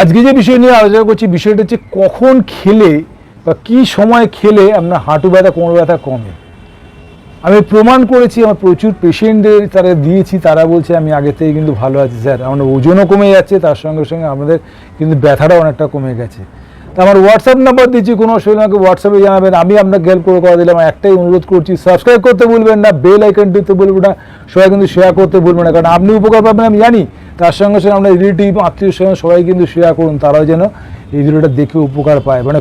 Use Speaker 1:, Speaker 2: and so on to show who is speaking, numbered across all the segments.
Speaker 1: আজকে যে বিষয় নিয়ে আলোচনা করছি, বিষয়টা হচ্ছে কখন খেলে বা কি সময় খেলে আপনার হাঁটু ব্যথা, কোমর ব্যথা কমে? আমি প্রমাণ করেছি, আমার প্রচুর পেশেন্টদের তারা দিয়েছি, তারা বলছে, আমি আগে থেকে কিন্তু ভালো আছি, স্যার। আমাদের ওজনও কমে যাচ্ছে, তার সঙ্গে সঙ্গে আমাদের কিন্তু ব্যথাটাও অনেকটা কমে গেছে। তা আমার হোয়াটসঅ্যাপ নাম্বার দিচ্ছি, কোনো অসুবিধা আমাকে হোয়াটসঅ্যাপে জানাবেন, আমি আপনাকে হেল্প করে করে দিলাম। একটাই অনুরোধ করছি সাবস্ক্রাইব করতে বলবেন না বেল আইকন বলবেন না, সবাই কিন্তু শেয়ার করতে বলবেন না, কারণ আপনি উপকার পাবেন, আমি জানি। তার সঙ্গে সঙ্গে আমরা রিলেটিভ আত্মীয় সঙ্গে সবাই কিন্তু শেয়ার করুন, তারাও যেন এই ভিডিওটা দেখে উপকার পায়। মানে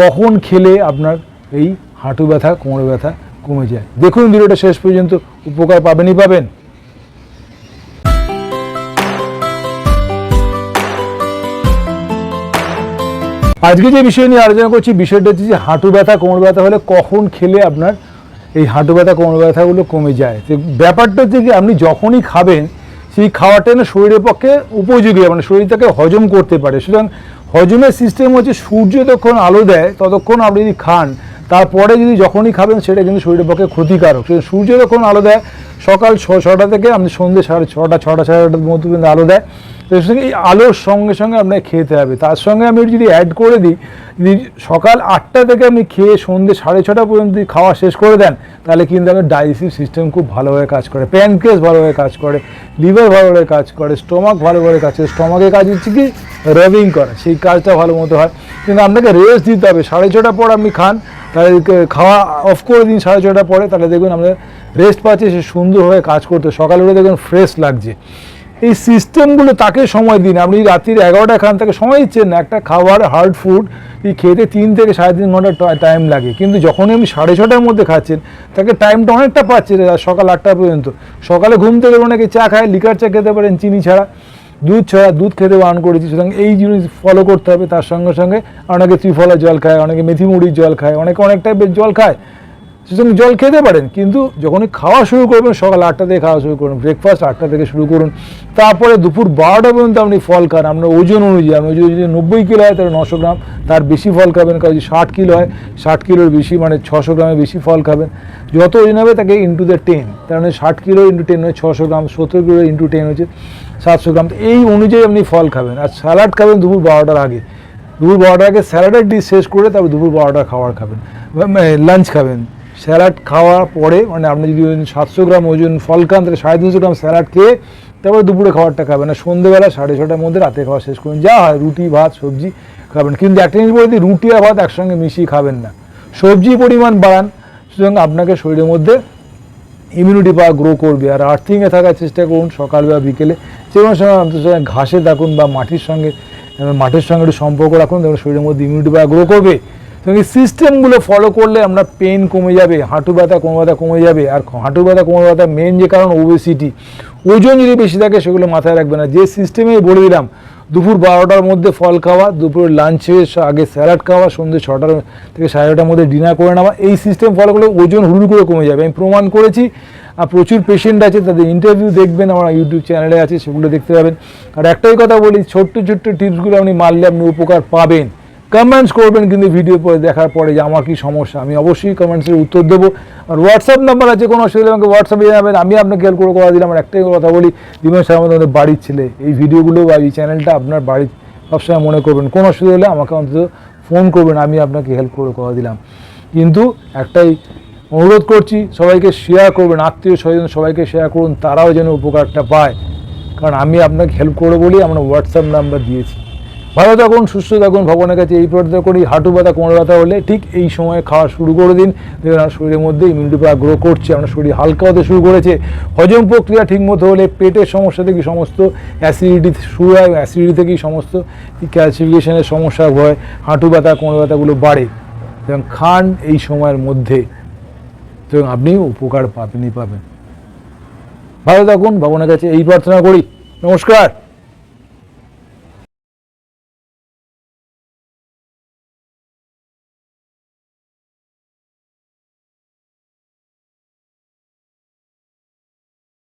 Speaker 1: কখন খেলে আপনার এই হাঁটু ব্যথা, কোমর ব্যথা কমে যায়? দেখুন ভিডিওটা শেষ পর্যন্ত, উপকার পাবেনই পাবেন। আজকে যে বিষয় নিয়ে আলোচনা করছি, বিষয়টা হচ্ছে যে হাঁটু ব্যথা, কোমর ব্যথা হলে কখন খেলে আপনার এই হাঁটু ব্যথা, কোমর ব্যথাগুলো কমে যায়? তো ব্যাপারটা হচ্ছে কি, আপনি যখনই খাবেন সেই খাওয়াটা না শরীরের পক্ষে উপযোগী মানে শরীরটাকে হজম করতে পারে। সুতরাং হজমের সিস্টেম হচ্ছে সূর্য যতক্ষণ আলো দেয়, ততক্ষণ আপনি যদি খান, তারপরে যদি যখনই খাবেন, সেটা কিন্তু শরীরের পক্ষে ক্ষতিকারক। সূর্য যখন আলো দেয়, সকাল ছ ছটা থেকে আপনি সন্ধ্যে সাড়ে ছটা ছটা, সাড়ে ছটার মধ্যে কিন্তু আলো দেয়। সুতরাং এই আলোর সঙ্গে সঙ্গে আপনাকে খেতে হবে। তার সঙ্গে আমি যদি অ্যাড করে দিই, যদি সকাল আটটা থেকে আপনি খেয়ে সন্ধ্যে সাড়ে ছটা পর্যন্ত খাওয়া শেষ করে দেন তাহলে কিন্তু আমাদের ডাইজেস্টিভ সিস্টেম খুব ভালোভাবে কাজ করে প্যানক্রেস ভালোভাবে কাজ করে লিভার ভালোভাবে কাজ করে স্টোমাক ভালোভাবে কাজ করে স্টোমাকের কাজ হচ্ছে কি? রাবিং করা, সেই কাজটা ভালো মতো হয়। কিন্তু আপনাকে রেস্ট দিতে হবে, সাড়ে ছটার পর আপনি খান, তাহলে খাওয়া অফ করে দিন সাড়ে ছটার পরে, তাহলে দেখবেন আমাদের রেস্ট পাচ্ছে, সে সুন্দরভাবে কাজ করতে, সকালে উঠে দেখবেন ফ্রেশ লাগছে। এই সিস্টেমগুলো তাকে সময় দিন। আপনি রাত্রির এগারোটা খান তাকে সময় দিচ্ছেন না, একটা খাবার হার্ড ফুড এই খেতে তিন থেকে সাড়ে তিন ঘণ্টা টাইম লাগে। কিন্তু যখনই আমি সাড়ে ছটার মধ্যে খাচ্ছেন, তাকে টাইমটা অনেকটা পাচ্ছে সকাল আটটা পর্যন্ত। সকালে ঘুম থেকে অনেকে চা খায় লিকার চা খেতে পারেন, চিনি ছাড়া। দুধ ছাড়া দুধ খেতে বারণ করেছি। সুতরাং এই জিনিস ফলো করতে হবে। তার সঙ্গে সঙ্গে অনেকে ত্রিফলা জল খায়, অনেকে মেথি মুড়ির জল খায়, অনেকে অনেক টাইপের জল খায়। সুতরাং জল খেতে পারেন, কিন্তু যখনই খাওয়া শুরু করবেন, সকাল আটটা থেকে খাওয়া শুরু করুন ব্রেকফাস্ট আটটা থেকে শুরু করুন, তারপরে দুপুর বারোটা পর্যন্ত আপনি ফল খান। আপনার ওজন অনুযায়ী আপনার ওজন যদি নব্বই কিলো হয়, তাহলে নশো গ্রাম তার বেশি ফল খাবেন, কারণ যদি ষাট কিলো হয়, ষাট কিলোর বেশি মানে ছশো গ্রামে বেশি ফল খাবেন। যত ওজন হবে তাকে ইন্টু দ্য টেন তার মানে ষাট কিলো ইন্টু টেন হচ্ছে ছশো গ্রাম, সত্তর কিলো ইন্টু টেন হচ্ছে সাতশো গ্রাম। এই অনুযায়ী আপনি ফল খাবেন। আর স্যালাড খাবেন দুপুর বারোটার আগে। দুপুর বারোটার আগে স্যালাডের ডিশ শেষ করে তারপর দুপুর বারোটার খাবার খাবেন। লাঞ্চ খাবেন। স্যালাড খাওয়ার পরে মানে আপনি যদি সাতশো গ্রাম ওজন ফল খান তাহলে সাড়ে তিনশো গ্রাম স্যালাড খেয়ে তারপরে দুপুরে খাবারটা খাবেন। আর সন্ধ্যেবেলা সাড়ে ছটার মধ্যে রাতে খাওয়া শেষ করুন। যা হয়, রুটি, ভাত, সবজি খাবেন। কিন্তু একটা জিনিস বলে রুটি আর ভাত একসঙ্গে মিশিয়ে খাবেন না। সবজি পরিমাণ বাড়ান, সুতরাং আপনাকে শরীরের মধ্যে ইমিউনিটি পাওয়া গ্রো করবে। আর আর্থিংয়ে থাকার চেষ্টা করুন সকাল বা বিকেলে। যে কোনো সময় অন্তত ঘাসে থাকুন বা মাটির সঙ্গে মাটির সঙ্গে একটু সম্পর্ক রাখুন দেখুন শরীরের মধ্যে ইমিউনিটি পাওয়া গ্রো করবে। তো এই সিস্টেমগুলো ফলো করলে আপনার পেন কমে যাবে, হাঁটু ব্যথা, কোমর ব্যথা কমে যাবে। আর হাঁটু ব্যথা, কোমর ব্যথা মেন যে কারণ ওবেসিটি ওজন যদি বেশি থাকে, সেগুলো মাথায় রাখবে না। যে সিস্টেমে বলে দিলাম, দুপুর বারোটার মধ্যে ফল খাওয়া দুপুর লাঞ্চের আগে স্যালাড খাওয়া, সন্ধ্যে ছটার থেকে সাড়ে ছটার মধ্যে ডিনার করে নেওয়া, এই সিস্টেম ফলো করলে ওজন হুড় করে কমে যাবে। আমি প্রমাণ করেছি, আর প্রচুর পেশেন্ট আছে, তাদের ইন্টারভিউ দেখবেন, আমার ইউটিউব চ্যানেলে আছে, সেগুলো দেখতে পাবেন। আর একটাই কথা বলি, ছোট্ট ছোট্ট টিপসগুলো আপনি মারলে আপনি উপকার পাবেন। কমেন্টস করবেন কিন্তু ভিডিও পরে দেখার পরে যে আমার কী সমস্যা, আমি অবশ্যই কমেন্টসের উত্তর দেবো। আর হোয়াটসঅ্যাপ নাম্বার আছে, কোনো অসুবিধা আমাকে হোয়াটসঅ্যাপে জানাবেন। আমি আপনাকে হেল্প করে করা দিলাম। আর একটাই কথা বলি দিবেন স্যার আমাদের বাড়ির ছেলে। এই ভিডিওগুলো বা এই চ্যানেলটা আপনার বাড়ির সবসময় মনে করবেন। কোনো অসুবিধা হলে আমাকে অন্তত ফোন করবেন, আমি আপনাকে হেল্প করে করা দিলাম। কিন্তু একটাই অনুরোধ করছি, সবাইকে শেয়ার করবেন, আত্মীয় স্বজন সবাইকে শেয়ার করুন, তারাও যেন উপকারটা পায়। কারণ আমি আপনাকে হেল্প করে বলি, আমরা হোয়াটসঅ্যাপ নাম্বার দিয়েছি। ভালো থাকুন, সুস্থ থাকুন, ভগবানের কাছে এই প্রার্থনা করি। হাঁটু ব্যথা কোমর ব্যথা হলে ঠিক এই সময় খাওয়া শুরু করে দিন। আপনার শরীরের মধ্যে ইমিউনিটি পাওয়ার গ্রো করছে আপনার শরীর হালকা হতে শুরু করেছে। হজম প্রক্রিয়া ঠিকমতো হলে পেটের সমস্যা থেকে সমস্ত অ্যাসিডিটি শুরু হয় অ্যাসিডিটি থেকেই সমস্ত ক্যালসিফিকেশনের সমস্যা হয়, হাঁটু ব্যথা কোমর ব্যথাগুলো বাড়ে। এবং খান এই সময়ের মধ্যে। এবং আপনি উপকার পাবেনই পাবেন। ভালো থাকুন, ভগবানের কাছে এই প্রার্থনা করি। নমস্কার।